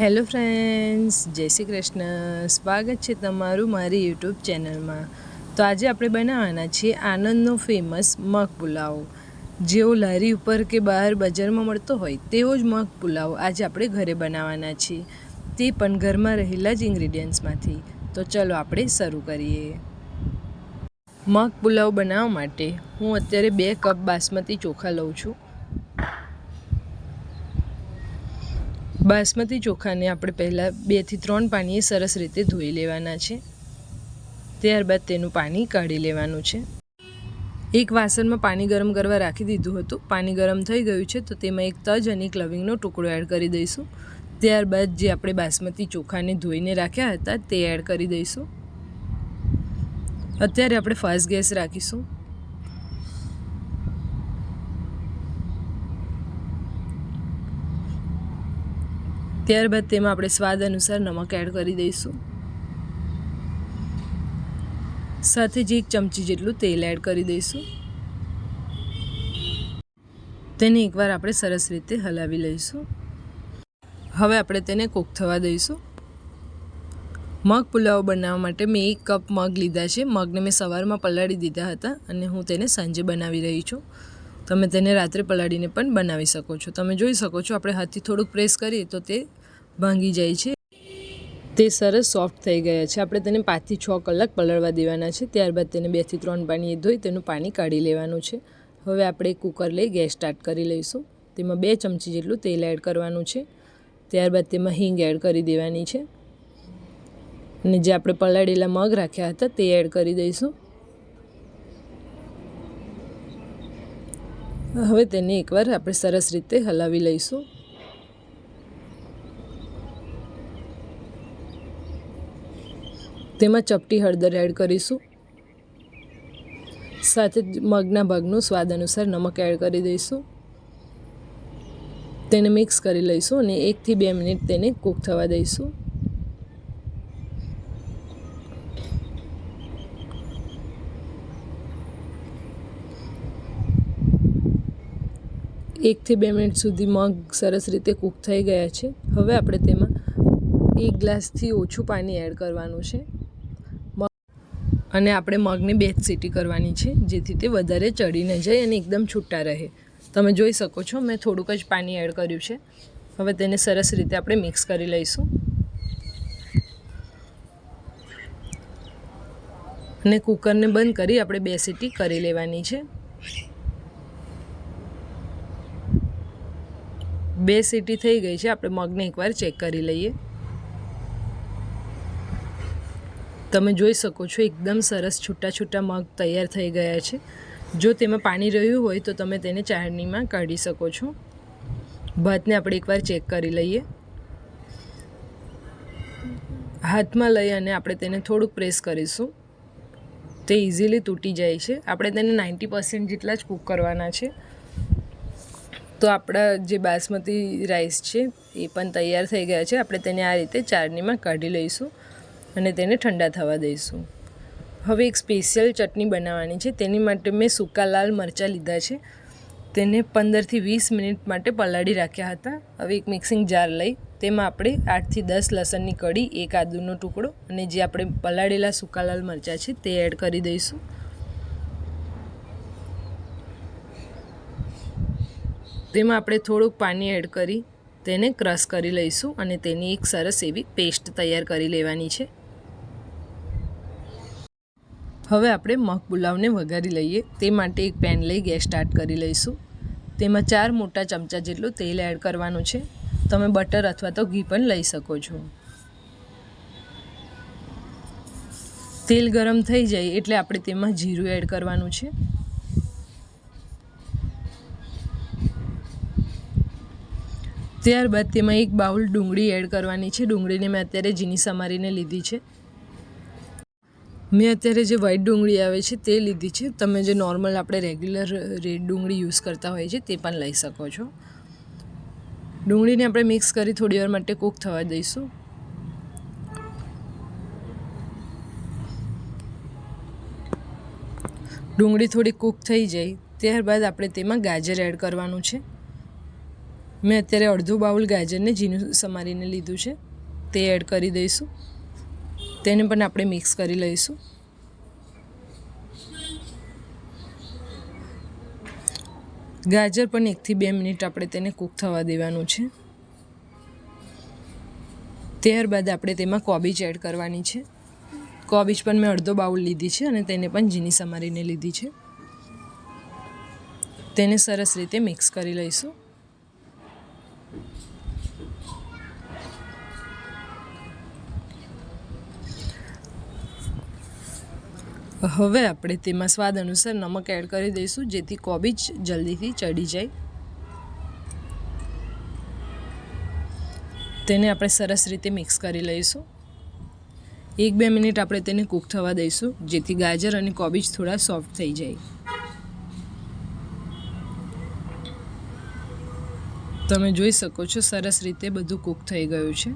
Hello friends, જય શ્રી કૃષ્ણ. સ્વાગત છે તમારું મારી યુટ્યુબ ચેનલમાં. તો આજે આપણે બનાવવાના છીએ આનંદનો ફેમસ મગ પુલાવ. જેવો લારી ઉપર કે બહાર બજારમાં મળતો હોય તેવો જ મગ પુલાવ આજે આપણે ઘરે બનાવવાના છીએ. તે પણ ઘરમાં રહેલા જ ઇન્ગ્રીડિયન્ટ્સમાંથી તો ચલો આપણે શરૂ કરીએ. મગ પુલાવ બનાવવા માટે હું અત્યારે બે કપ બાસમતી ચોખા લઉં છું. બાસમતી ચોખાને આપણે પહેલાં બેથી ત્રણ પાણીએ સરસ રીતે ધોઈ લેવાના છે. ત્યારબાદ તેનું પાણી કાઢી લેવાનું છે. એક વાસણમાં પાણી ગરમ કરવા રાખી દીધું હતું. પાણી ગરમ થઈ ગયું છે તો તેમાં એક તજ અને એક લવિંગનો ટુકડો એડ કરી દઈશું. ત્યારબાદ જે આપણે બાસમતી ચોખાને ધોઈને રાખ્યા હતા તે એડ કરી દઈશું. અત્યારે આપણે ફાસ્ટ ગેસ રાખીશું. ત્યારબાદ તેમાં આપણે સ્વાદ અનુસાર નમક એડ કરી દઈશું. સાથે જ એક ચમચી જેટલું તેલ એડ કરી દઈશું. તેને એકવાર આપણે સરસ રીતે હલાવી લઈશું. હવે આપણે તેને કૂક થવા દઈશું. મગ પુલાવ બનાવવા માટે મેં એક કપ મગ લીધા છે. મગને મેં સવારમાં પલાળી દીધા હતા અને હું તેને સાંજે બનાવી રહી છું. તમે તેને રાત્રે પલાળીને પણ બનાવી શકો છો. તમે જોઈ શકો છો, આપણે હાથથી થોડુંક પ્રેસ કરીએ તો તે ભાંગી જાય છે. તે સરસ સોફ્ટ થઈ ગયા છે. આપણે તેને પાંચથી છ કલાક પલળવા દેવાના છે. ત્યારબાદ તેને બેથી ત્રણ પાણીએ ધોઈ તેનું પાણી કાઢી લેવાનું છે. હવે આપણે કુકર લઈ ગેસ સ્ટાર્ટ કરી લઈશું. તેમાં બે ચમચી જેટલું તેલ એડ કરવાનું છે. ત્યારબાદ તેમાં હિંગ એડ કરી દેવાની છે. અને જે આપણે પલાળેલા મગ રાખ્યા હતા તે એડ કરી દઈશું. હવે તેને એકવાર આપણે સરસ રીતે હલાવી લઈશું. તેમાં ચપટી હળદર એડ કરીશું. સાથે જ મગના ભાગનું સ્વાદ અનુસાર નમક એડ કરી દઈશું. તેને મિક્સ કરી લઈશું અને એકથી બે મિનિટ તેને કૂક થવા દઈશું. એકથી બે મિનિટ સુધી મગ સરસ રીતે કૂક થઈ ગયા છે. હવે આપણે તેમાં એક ગ્લાસથી ઓછું પાણી એડ કરવાનું છે. અને આપણે મગને બે સીટી કરવાની છે, જેથી તે વધારે ચડી ન જાય અને એકદમ છૂટા રહે. તમે જોઈ શકો છો, મેં થોડુંક જ પાણી એડ કર્યું છે. હવે તેને સરસ રીતે આપણે મિક્સ કરી લઈશું. અને કુકરને બંધ કરી આપણે બે સીટી કરી લેવાની છે. બે સીટી થઈ ગઈ છે. આપણે મગને એકવાર ચેક કરી લઈએ. તમે જોઈ શકો છો, એકદમ સરસ છૂટા છૂટા મગ તૈયાર થઈ ગયા છે. જો તેમાં પાણી રહ્યું હોય તો તમે તેને ચાળણીમાં કાઢી શકો છો. ભાતને આપણે એકવાર ચેક કરી લઈએ. હાથમાં લઈ અને આપણે તેને થોડુંક પ્રેસ કરીશું. તે ઇઝીલી તૂટી જાય છે. આપણે તેને નાઇન્ટી પર્સન્ટ જેટલા જ કૂક કરવાના છે. તો આપણા જે બાસમતી રાઈસ છે, એ પણ તૈયાર થઈ ગયા છે. આપણે તેને આ રીતે ચારણીમાં કાઢી લઈશું અને તેને ઠંડા થવા દઈશું. હવે એક સ્પેશિયલ ચટણી બનાવવાની છે. તેની માટે મેં સૂકા લાલ મરચાં લીધા છે. તેને પંદરથી વીસ મિનિટ માટે પલાળી રાખ્યા હતા. હવે એક મિક્સિંગ જાર લઈ, તેમાં આપણે આઠથી દસ લસણની કડી એક આદુનો ટુકડો અને જે આપણે પલાળેલા સૂકા લાલ મરચાં છે, તે એડ કરી દઈશું. તેમાં આપણે થોડુંક પાણી એડ કરી તેને ક્રશ કરી લઈશું અને તેની એક સરસ એવી પેસ્ટ તૈયાર કરી લેવાની છે. હવે આપણે મગ પુલાવને વઘારી લઈએ. તે માટે એક પેન લઈ ગેસ સ્ટાર્ટ કરી લઈશું. તેમાં ચાર મોટા ચમચા જેટલું તેલ એડ કરવાનું છે. તમે બટર અથવા તો ઘી પણ લઈ શકો છો. તેલ ગરમ થઈ જાય એટલે આપણે તેમાં જીરું એડ કરવાનું છે. ત્યારબાદ તેમાં એક બાઉલ ડુંગળી એડ કરવાની છે. ડુંગળીને મેં અત્યારે ઝીણી સમારીને લીધી છે. મેં અત્યારે જે વ્હાઈટ ડુંગળી આવે છે તે લીધી છે. તમે જે નોર્મલ આપણે રેગ્યુલર રેડ ડુંગળી યુઝ કરતા હોઈએ છીએ તે પણ લઈ શકો છો. ડુંગળીને આપણે મિક્સ કરી થોડી વાર માટે કૂક થવા દઈશું. ડુંગળી થોડી કૂક થઈ જાય. ત્યારબાદ આપણે તેમાં ગાજર એડ કરવાનું છે. મેં અત્યારે અડધું બાઉલ ગાજરને ઝીણું સમારીને લીધું છે. તે એડ કરી દઈશું. તેને પણ આપણે મિક્સ કરી લઈશું. ગાજર પણ એકથી બે મિનિટ આપણે તેને કૂક થવા દેવાનું છે. ત્યારબાદ આપણે તેમાં કોબીજ એડ કરવાની છે. કોબીજ પણ મેં અડધો બાઉલ લીધી છે અને તેને પણ ઝીણી સમારીને લીધી છે. તેને સરસ રીતે મિક્સ કરી લઈશું. હવે આપણે તેમાં સ્વાદ અનુસાર નમક એડ કરી દઈશું, જેથી કોબીજ જલ્દીથી ચડી જાય. તેને આપણે સરસ રીતે મિક્સ કરી લઈશું. એક બે મિનિટ આપણે તેને કૂક થવા દઈશું, જેથી ગાજર અને કોબીજ થોડા સોફ્ટ થઈ જાય. તમે જોઈ શકો છો, સરસ રીતે બધું કૂક થઈ ગયું છે.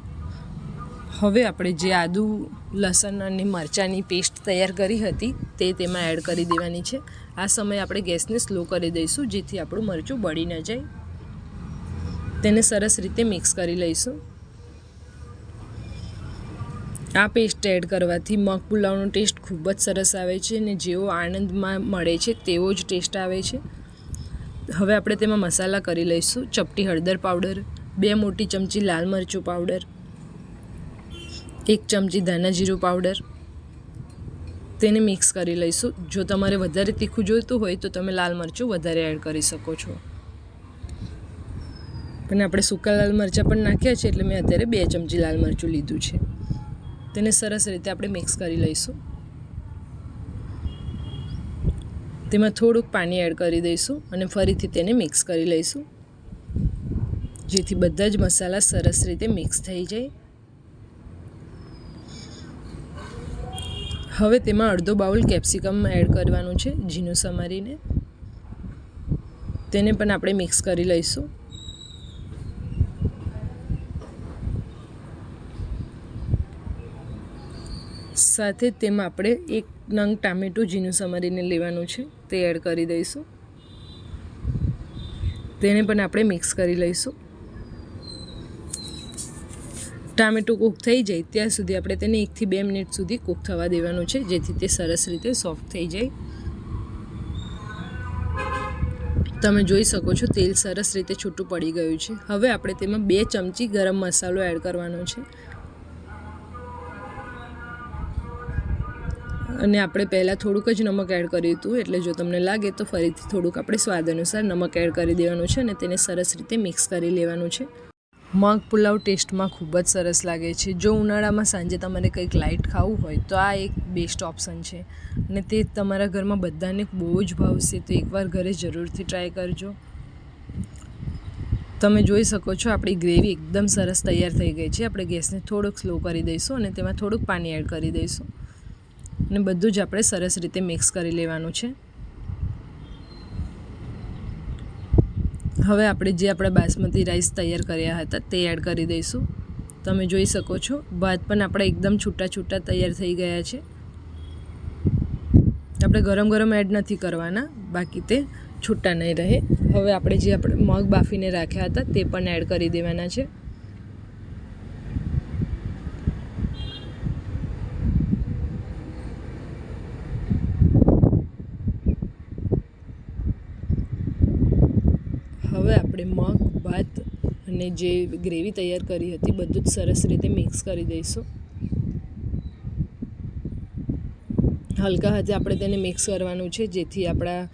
હવે આપણે જે આદુ લસણ અને મરચાંની પેસ્ટ તૈયાર કરી હતી, તે તેમાં એડ કરી દેવાની છે. આ સમયે આપણે ગેસને સ્લો કરી દઈશું, જેથી આપણું મરચું બળી ન જાય. તેને સરસ રીતે મિક્સ કરી લઈશું. આ પેસ્ટ એડ કરવાથી મગ પુલાવનો ટેસ્ટ ખૂબ જ સરસ આવે છે અને જેવો આનંદમાં મળે છે, તેવો જ ટેસ્ટ આવે છે. હવે આપણે તેમાં મસાલા કરી લઈશું. ચપટી હળદર પાવડર, બે મોટી ચમચી લાલ મરચું પાવડર એક ચમચી ધાણા જીરું પાવડર તેને મિક્સ કરી લઈશું. જો તમારે વધારે તીખું જોઈતું હોય તો તમે લાલ મરચું વધારે એડ કરી શકો છો. અને આપણે સૂકા લાલ મરચાં પણ નાખ્યા છે એટલે મેં અત્યારે બે ચમચી લાલ મરચું લીધું છે. તેને સરસ રીતે આપણે મિક્સ કરી લઈશું. તેમાં થોડુંક પાણી એડ કરી દઈશું અને ફરીથી તેને મિક્સ કરી લઈશું. જેથી બધા જ મસાલા સરસ રીતે મિક્સ થઈ જાય. હવે તેમાં અડધો બાઉલ કેપ્સિકમ એડ કરવાનું છે, ઝીણું સમારીને. તેને પણ આપણે મિક્સ કરી લઈશું. સાથે તેમાં આપણે એક નંગ ટામેટું ઝીણું સમારીને લેવાનું છે, તે એડ કરી દઈશું. તેને પણ આપણે મિક્સ કરી લઈશું. ટામેટું કૂક થઈ જાય, ત્યાં સુધી આપણે તેને એકથી બે મિનિટ સુધી કૂક થવા દેવાનું છે, જેથી તે સરસ રીતે સોફ્ટ થઈ જાય. તમે જોઈ શકો છો, તેલ સરસ રીતે છૂટું પડી ગયું છે. હવે આપણે તેમાં બે ચમચી ગરમ મસાલો એડ કરવાનો છે. અને આપણે પહેલાં થોડુંક જ નમક એડ કર્યું હતું, એટલે જો તમને લાગે તો ફરીથી થોડુંક આપણે સ્વાદ અનુસાર નમક એડ કરી દેવાનું છે અને તેને સરસ રીતે મિક્સ કરી લેવાનું છે. મગ પુલાવ ટેસ્ટમાં ખૂબ જ સરસ લાગે છે. જો ઉનાળામાં સાંજે તમારે કંઈક લાઇટ ખાવું હોય તો આ એક બેસ્ટ ઓપ્શન છે. અને તે તમારા ઘરમાં બધાને બહુ જ ભાવશે. તો એકવાર ઘરે જરૂરથી ટ્રાય કરજો. તમે જોઈ શકો છો આપણી ગ્રેવી એકદમ સરસ તૈયાર થઈ ગઈ છે. આપણે ગેસને થોડુંક સ્લો કરી દઈશું અને તેમાં થોડુંક પાણી એડ કરી દઈશું. અને બધું જ આપણે સરસ રીતે મિક્સ કરી લેવાનું છે. હવે આપણે જે આપણા બાસમતી રાઈસ તૈયાર કર્યા હતા તે એડ કરી દઈશું. તમે જોઈ શકો છો, ભાત પણ આપણા એકદમ છૂટા છૂટા તૈયાર થઈ ગયા છે. આપણે ગરમ ગરમ એડ નથી કરવાના, બાકી તે છૂટા નહીં રહે. હવે આપણે જે આપણે મગ બાફીને રાખ્યા હતા તે પણ એડ કરી દેવાના છે હવે આપણે મગ, ભાત અને જે ગ્રેવી તૈયાર કરી હતી, બધું જ સરસ રીતે મિક્સ કરી દઈશું. હલકા હાથે આપણે તેને મિક્સ કરવાનું છે, જેથી આપણા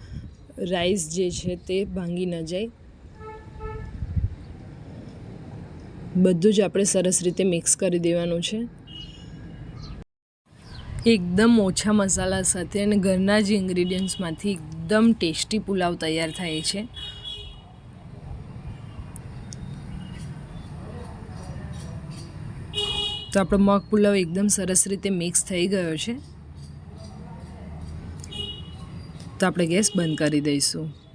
રાઈસ જે છે તે ભાંગી ન જાય. બધું જ આપણે સરસ રીતે મિક્સ કરી દેવાનું છે. એકદમ ઓછા મસાલા સાથે અને ઘરના જ ઇન્ગ્રીડિયન્ટ્સમાંથી એકદમ ટેસ્ટી પુલાવ તૈયાર થાય છે. તો આપણો મગ પુલાવ એકદમ સરસ રીતે મિક્સ થઈ ગયો છે. તો આપણે ગેસ બંધ કરી દઈશું.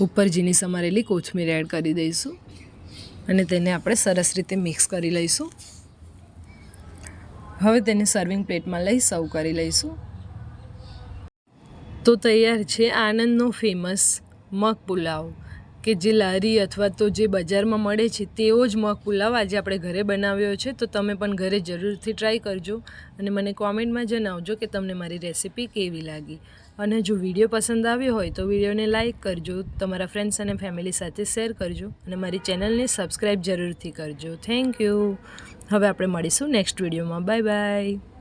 ઉપર ઝીણી સમારેલી કોથમીર એડ કરી દઈશું અને તેને આપણે સરસ રીતે મિક્સ કરી લઈશું. હવે તેને સર્વિંગ પ્લેટમાં લઈ સર્વ કરી લઈશું. તો તૈયાર છે આનંદનો ફેમસ મગ પુલાવ. કે જે લારી અથવા તો જે બજારમાં મળે છે તેવો જ મગ પુલાવ આજે આપણે ઘરે બનાવ્યો છે. તો તમે પણ ઘરે જરૂરથી ટ્રાય કરજો અને મને કોમેન્ટમાં જણાવજો કે તમને મારી રેસિપી કેવી લાગી. અને જો વીડિયો પસંદ આવ્યો હોય તો વિડીયોને લાઇક કરજો, તમારા ફ્રેન્ડ્સ અને ફેમિલી સાથે શેર કરજો અને મારી ચેનલને સબસ્ક્રાઈબ જરૂરથી કરજો. થેન્ક યુ હવે આપણે મળીશું નેક્સ્ટ વિડીયોમાં બાય બાય